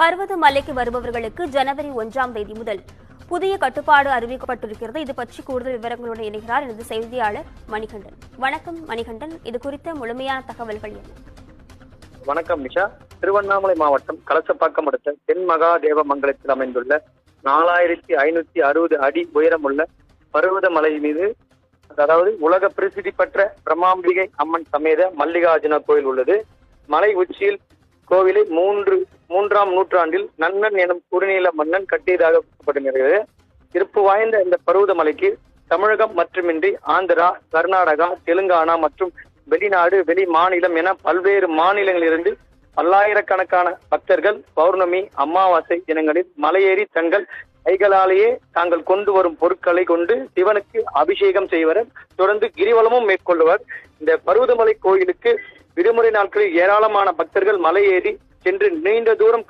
பர்வத மலைக்கு வருபவர்களுக்கு ஜனவரி ஒன்றாம் தேதி முதல் புதிய கட்டுப்பாடு அறிவிக்கப்பட்டிருக்கிறது. இது பற்றி கூடுதல் விவரங்களுடன் இணைகிறார் எனது செய்தியாளர் மணிகண்டன். வணக்கம் மணிகண்டன். இது குறித்த முழுமையான தகவல்கள் என்ன? வணக்கம் நிஷா. திருவண்ணாமலை மாவட்டம் கலசப்பாக்கம் அடுத்த தென்மகாதேவ மங்கலத்தில் அமைந்துள்ள நாலாயிரத்தி ஐநூத்தி அறுபது அடி உயரமுள்ள பருவத மலை மீது அதாவது உலக பிரசித்தி பெற்ற பிரம்மாம்பிகை அம்மன் சமேத மல்லிகார்ஜுன கோயில் உள்ளது. மலை உச்சியில் கோவிலை மூன்று மூன்றாம் நூற்றாண்டில் நன்னன் எனும் குறுநீல மன்னன் கட்டியதாக கூறப்படுகிறது இருப்பு வாய்ந்த இந்த பருவத மலைக்கு தமிழகம் மட்டுமின்றி ஆந்திரா கர்நாடகா தெலுங்கானா மற்றும் வெளிநாடு வெளி மாநிலம் என பல்வேறு மாநிலங்களிலிருந்து பல்லாயிரக்கணக்கான பக்தர்கள் பௌர்ணமி அமாவாசை தினங்களில் மலையேறி தங்கள் கைகளாலேயே தாங்கள் கொண்டு வரும் பொருட்களை கொண்டு சிவனுக்கு அபிஷேகம் செய்வர் தொடர்ந்து கிரிவலமும் மேற்கொள்வர் இந்த பருவதமலை கோயிலுக்கு விடுமுறை நாட்களில் ஏராளமான பக்தர்கள் மலை ஏறி சென்று நீண்ட தூரம்